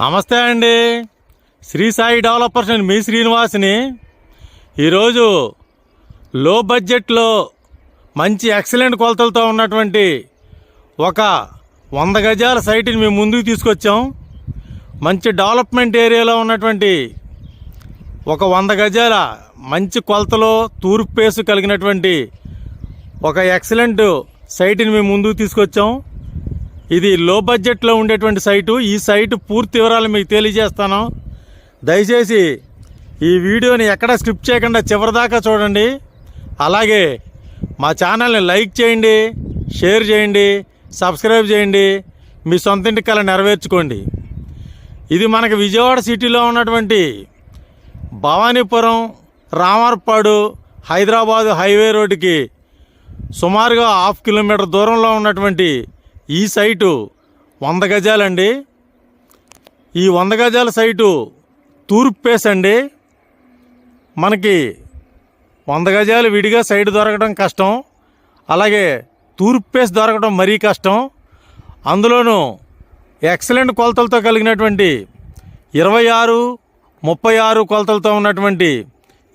నమస్తే అండి. శ్రీ సాయి డెవలపర్స్ అండి మీ శ్రీనివాస్ని. ఈరోజు లో బడ్జెట్లో మంచి ఎక్సలెంట్ కొలతలతో ఉన్నటువంటి ఒక వంద గజాల సైట్ని మేము ముందుకు తీసుకొచ్చాం. మంచి డెవలప్మెంట్ ఏరియాలో ఉన్నటువంటి ఒక వంద గజాల మంచి కొలతలో తూర్పు పేసు కలిగినటువంటి ఒక ఎక్సలెంట్ సైట్ని మేము ముందుకు తీసుకొచ్చాం. ఇది లో బడ్జెట్లో ఉండేటువంటి సైటు ఈ సైటు పూర్తి వివరాలు మీకు తెలియజేస్తాను. దయచేసి ఈ వీడియోని ఎక్కడ స్కిప్ చేయకుండా చివరిదాకా చూడండి. అలాగే మా ఛానల్ని లైక్ చేయండి షేర్ చేయండి సబ్స్క్రైబ్ చేయండి. మీ సొంత ఇంటి కళ నెరవేర్చుకోండి. ఇది మనకు విజయవాడ సిటీలో ఉన్నటువంటి భవానీపురం రామర్పాడు హైదరాబాదు హైవే రోడ్డుకి సుమారుగా హాఫ్ కిలోమీటర్ దూరంలో ఉన్నటువంటి ఈ సైటు వంద గజాలండి. ఈ వంద గజాల సైటు తూర్పు పేస్ అండి మనకి వంద గజాలు విడిగా సైడ్ దొరకడం కష్టం. అలాగే తూర్పు పేస్ దొరకడం మరీ కష్టం. అందులోనూ ఎక్సలెంట్ కొలతలతో కలిగినటువంటి ఇరవై ఆరు ముప్పై ఆరు కొలతలతో ఉన్నటువంటి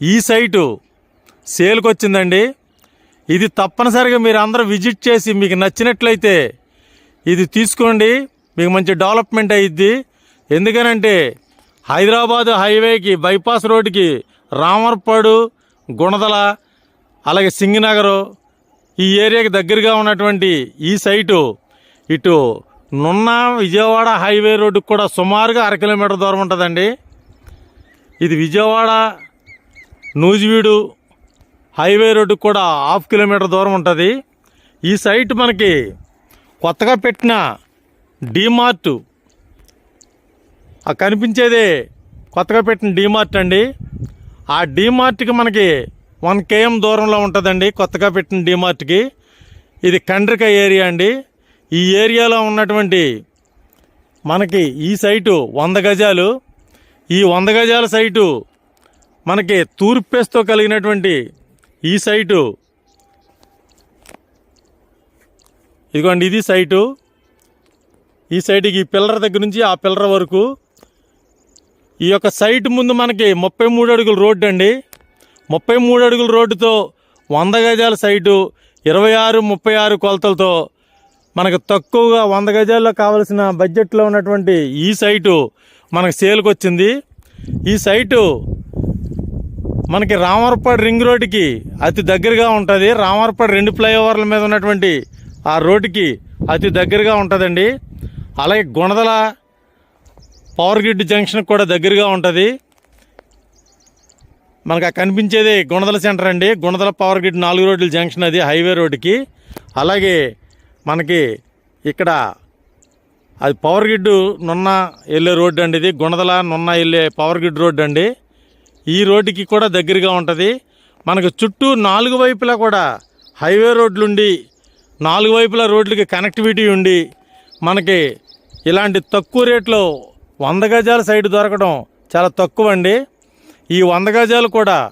ఈ సైటు సేల్కి వచ్చిందండి ఇది తప్పనిసరిగా మీరు అందరూ విజిట్ చేసి మీకు నచ్చినట్లయితే ఇది తీసుకోండి మీకు మంచి డెవలప్మెంట్ అయ్యిద్ది ఎందుకనంటే హైదరాబాద్ హైవేకి బైపాస్ రోడ్డుకి రామర్పాడు గుణదల అలాగే సింగనగర్ ఈ ఏరియాకి దగ్గరగా ఉన్నటువంటి ఈ సైటు ఇటు నున్న విజయవాడ హైవే రోడ్డుకు కూడా సుమారుగా అర కిలోమీటర్ దూరం ఉంటుందండి. ఇది విజయవాడ నూజివీడు హైవే రోడ్డుకు కూడా హాఫ్ కిలోమీటర్ దూరం ఉంటుంది. ఈ సైట్ మనకి కొత్తగా పెట్టిన డీమార్ట్. ఆ కనిపించేదే కొత్తగా పెట్టిన డీమార్ట్ అండి. ఆ డీమార్ట్కి మనకి వన్ కేఎం దూరంలో ఉంటుందండి కొత్తగా పెట్టిన డీమార్ట్కి. ఇది కండ్రిక ఏరియా అండి. ఈ ఏరియాలో ఉన్నటువంటి మనకి ఈ సైటు వంద గజాలు. ఈ వంద గజాల సైటు మనకి తూర్పేస్తో కలిగినటువంటి ఈ సైటు ఇదిగోండి ఇది సైటు. ఈ సైటుకి ఈ పిల్లర్ దగ్గర నుంచి ఆ పిల్లర్ వరకు. ఈ యొక్క సైట్ ముందు మనకి ముప్పై మూడు అడుగుల రోడ్డు అండి. ముప్పై మూడు అడుగుల రోడ్డుతో వంద గజాల సైటు ఇరవై ఆరు ముప్పై ఆరు కొలతలతో మనకు తక్కువగా వంద గజాల్లో కావలసిన బడ్జెట్లో ఉన్నటువంటి ఈ సైటు మనకు సేల్కి వచ్చింది. ఈ సైటు మనకి రామవరపాడు రింగ్ రోడ్డుకి అతి దగ్గరగా ఉంటుంది. రామవరపాడు రెండు ఫ్లైఓవర్ల మీద ఉన్నటువంటి ఆ రోడ్డుకి అతి దగ్గరగా ఉంటుందండి. అలాగే గుణదల పవర్ గ్రిడ్ జంక్షన్ కూడా దగ్గరగా ఉంటుంది. మనకు కనిపించేది గుణదల సెంటర్ అండి. గుణదల పవర్ గ్రిడ్ నాలుగు రోడ్ల జంక్షన్ అది హైవే రోడ్డుకి. అలాగే మనకి ఇక్కడ అది పవర్ గ్రిడ్ నున్న వెళ్ళే రోడ్డు అండి ఇది. గుణదల నున్న వెళ్ళే పవర్ గ్రిడ్ రోడ్డు అండి. ఈ రోడ్డుకి కూడా దగ్గరగా ఉంటుంది. మనకు చుట్టూ నాలుగు వైపులా కూడా హైవే రోడ్లుండి నాలుగు వైపులా రోడ్లకి కనెక్టివిటీ ఉండి మనకి ఇలాంటి తక్కువ రేట్లో వంద గజాల సైడ్ దొరకడం చాలా తక్కువ అండి ఈ వంద గజాలు కూడా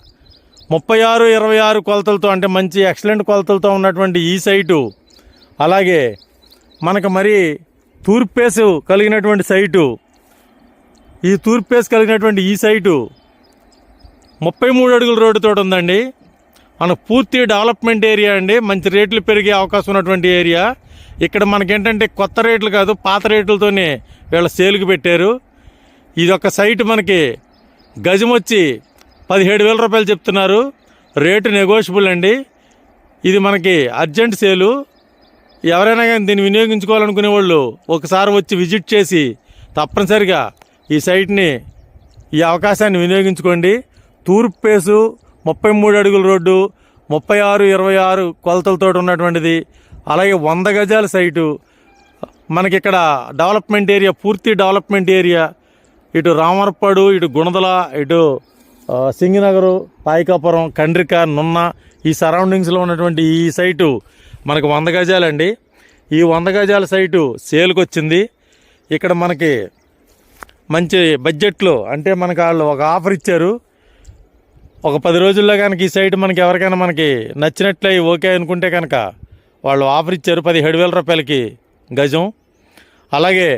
ముప్పై ఆరు ఇరవై ఆరు కొలతలతో అంటే మంచి ఎక్సలెంట్ కొలతలతో ఉన్నటువంటి ఈ సైటు అలాగే మనకు మరి తూర్పేసు కలిగినటువంటి సైటు ఈ తూర్పేసు కలిగినటువంటి ఈ సైటు ముప్పై మూడు అడుగుల రోడ్డుతో ఉందండి. మన పూర్తి డెవలప్మెంట్ ఏరియా అండి. మంచి రేట్లు పెరిగే అవకాశం ఉన్నటువంటి ఏరియా. ఇక్కడ మనకేంటంటే కొత్త రేట్లు కాదు పాత రేట్లతోనే వీళ్ళ సేల్కి పెట్టారు. ఇది ఒక సైట్ మనకి గజం వచ్చి పదిహేడు వేల రూపాయలు చెప్తున్నారు. రేటు నెగోషియబుల్ అండి. ఇది మనకి అర్జెంట్ సేలు. ఎవరైనా కానీ దీన్ని వినియోగించుకోవాలనుకునే వాళ్ళు ఒకసారి వచ్చి విజిట్ చేసి తప్పనిసరిగా ఈ సైట్ని ఈ అవకాశాన్ని వినియోగించుకోండి. తూర్పు పేసు ముప్పై మూడు అడుగుల రోడ్డు ముప్పై ఆరు ఇరవై ఆరు కొలతలతో ఉన్నటువంటిది అలాగే వంద గజాల సైటు. మనకి ఇక్కడ డెవలప్మెంట్ ఏరియా పూర్తి డెవలప్మెంట్ ఏరియా ఇటు రామరపాడు ఇటు గుణదల ఇటు సింగినగరు పాయికాపురం కండ్రిక నున్న ఈ సరౌండింగ్స్లో ఉన్నటువంటి ఈ సైటు మనకు వంద గజాలండి. ఈ వంద గజాల సైటు సేల్కి వచ్చింది ఇక్కడ మనకి మంచి బడ్జెట్లో అంటే మనకు వాళ్ళు ఒక ఆఫర్ ఇచ్చారు. ఒక పది రోజుల్లో కనుక ఈ సైట్ మనకి ఎవరికైనా మనకి నచ్చినట్లయి ఓకే అనుకుంటే కనుక వాళ్ళు ఆఫర్ ఇచ్చారు పదిహేడు వేల రూపాయలకి గజం. అలాగే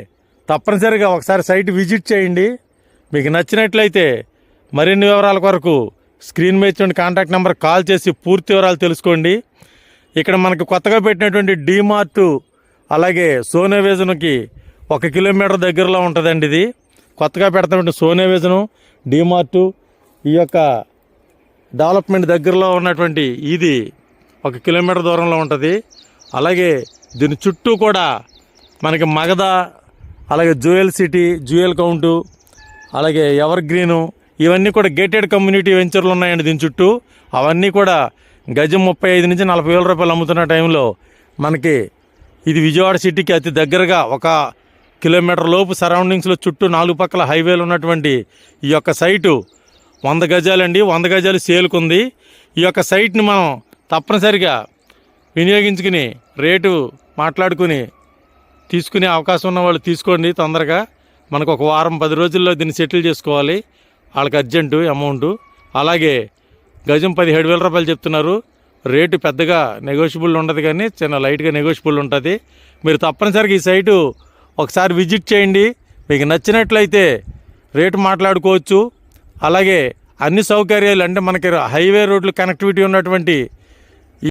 తప్పనిసరిగా ఒకసారి సైట్ విజిట్ చేయండి. మీకు నచ్చినట్లయితే మరిన్ని వివరాల కొరకు స్క్రీన్ మీద ఇచ్చిన కాంటాక్ట్ నెంబర్ కాల్ చేసి పూర్తి వివరాలు తెలుసుకోండి. ఇక్కడ మనకు కొత్తగా పెట్టినటువంటి డీమార్ట్ అలాగే సోనేవేజన్కి ఒక కిలోమీటర్ దగ్గరలో ఉంటుందండి ఇది. కొత్తగా పెడుతున్నటువంటి సోనే విజను డీమార్ట్ ఈ యొక్క డెవలప్మెంట్ దగ్గరలో ఉన్నటువంటి ఇది ఒక కిలోమీటర్ దూరంలో ఉంటుంది. అలాగే దీని చుట్టూ కూడా మనకి మగధ అలాగే జూయల్ సిటీ జూయల్ కౌంటు అలాగే ఎవర్ గ్రీను ఇవన్నీ కూడా గేటెడ్ కమ్యూనిటీ వెంచర్లు ఉన్నాయండి దీని చుట్టూ. అవన్నీ కూడా గజం ముప్పై ఐదు నుంచి నలభై వేల రూపాయలు అమ్ముతున్న టైంలో మనకి ఇది విజయవాడ సిటీకి అతి దగ్గరగా ఒక కిలోమీటర్ లోపు సరౌండింగ్స్లో చుట్టూ నాలుగు పక్కల హైవేలు ఉన్నటువంటి ఈ యొక్క సైటు వంద గజాలండి వంద గజాలు సేల్కుంది. ఈ యొక్క సైట్ని మనం తప్పనిసరిగా వినియోగించుకుని రేటు మాట్లాడుకుని తీసుకునే అవకాశం ఉన్న వాళ్ళు తీసుకోండి తొందరగా. మనకు ఒక వారం పది రోజుల్లో దీన్ని సెటిల్ చేసుకోవాలి. వాళ్ళకి అర్జెంటు అమౌంట్. అలాగే గజం పదిహేడు వేల రూపాయలు చెప్తున్నారు. రేటు పెద్దగా నెగోషియబుల్ ఉండదు కానీ చిన్న లైట్గా నెగోషియబుల్ ఉంటుంది. మీరు తప్పనిసరిగా ఈ సైటు ఒకసారి విజిట్ చేయండి. మీకు నచ్చినట్లయితే రేటు మాట్లాడుకోవచ్చు. అలాగే అన్ని సౌకర్యాలు అంటే మనకి హైవే రోడ్లు కనెక్టివిటీ ఉన్నటువంటి